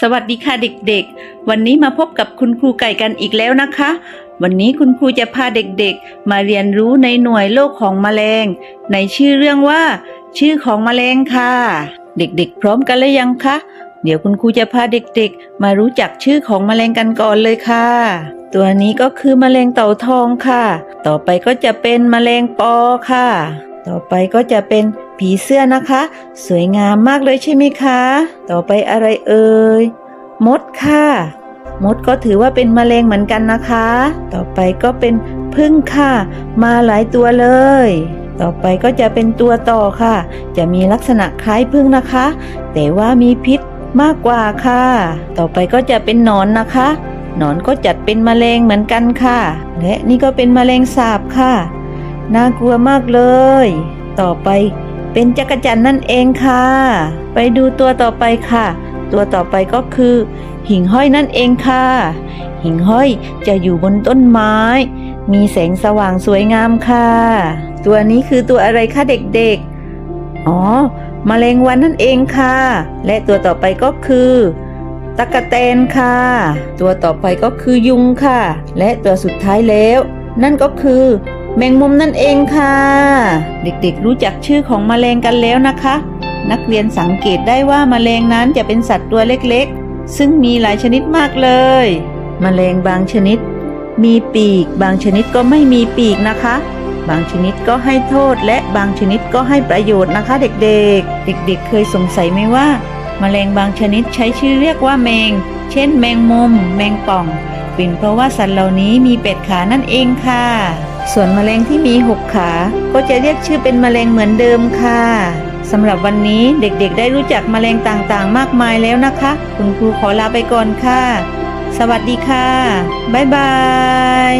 สวัสดีค่ะเด็กๆ วันนี้มาพบกับคุณครูไก่กันอีกแล้วนะคะ วันนี้คุณครูจะพาเด็กๆ มาเรียนรู้ในหน่วยโลกของแมลง ในชื่อเรื่องว่า ชื่อของแมลงค่ะ เด็กๆ พร้อมกันหรือยังคะ เดี๋ยวคุณครูจะพาเด็กๆ มารู้จักชื่อของแมลงกันก่อนเลยค่ะ ตัวนี้ก็คือแมลงเต่าทองค่ะ ต่อไปก็จะเป็นแมลงปอค่ะ ต่อไปก็จะเป็น ผีเสื้อนะคะ สวยงามมากเลยใช่ไหมคะ ต่อไปอะไรเอ่ย มดค่ะ มดก็ถือว่าเป็นแมลงเหมือนกันนะคะ ต่อไปก็เป็นพึ่งค่ะ มาหลายตัวเลย ต่อไปก็จะเป็นตัวต่อค่ะ จะมีลักษณะคล้ายพึ่งนะคะ แต่ว่ามีพิษมากกว่าค่ะ ต่อไปก็จะเป็นหนอนนะคะ หนอนก็จัดเป็นแมลงเหมือนกันค่ะ และนี่ก็เป็นแมลงสาบค่ะ น่ากลัวมากเลย ต่อไป เป็นจักรจันนั่นเองค่ะ ไปดูตัวต่อไปค่ะ ตัวต่อไปก็คือ หิ่งห้อยนั่นเองค่ะ หิ่งห้อยจะอยู่บนต้นไม้ มีแสงสว่างสวยงามค่ะ ตัวนี้คือตัวอะไรคะเด็กๆ อ๋อมแมลงวันนั่นเองค่ะ และตัวต่อไปก็คือตะกะแตนค่ะ ตัวต่อไปก็คือยุงค่ะ และตัวสุดท้ายแล้ว นั่นก็คือ แมงมุมนั่นเองค่ะ เด็กๆรู้จักชื่อของแมลงกันแล้วนะคะ นักเรียนสังเกตได้ว่าแมลงนั้นจะเป็นสัตว์ตัวเล็กๆ ซึ่งมีหลายชนิดมากเลยแมลงบางชนิด มีปีก บางชนิดก็ไม่มีปีกนะคะ บางชนิดก็ให้โทษและบางชนิดก็ให้ประโยชน์นะคะ เด็กๆ เด็กๆ เคยสงสัยไหมว่าแมลงบางชนิดใช้ชื่อเรียกว่าแมง เช่น แมงมุม แมงป่อง เป็นเพราะว่าสัตว์เหล่านี้มีเป็ดขานั่นเองค่ะ ส่วนแมลงที่มีหกขา ก็จะเรียกชื่อเป็นแมลงเหมือนเดิมค่ะสำหรับวันนี้เด็กๆ ได้รู้จักแมลงต่างๆ มากมายแล้วนะคะ คุณครูขอลาไปก่อนค่ะ สวัสดีค่ะ บ๊ายบาย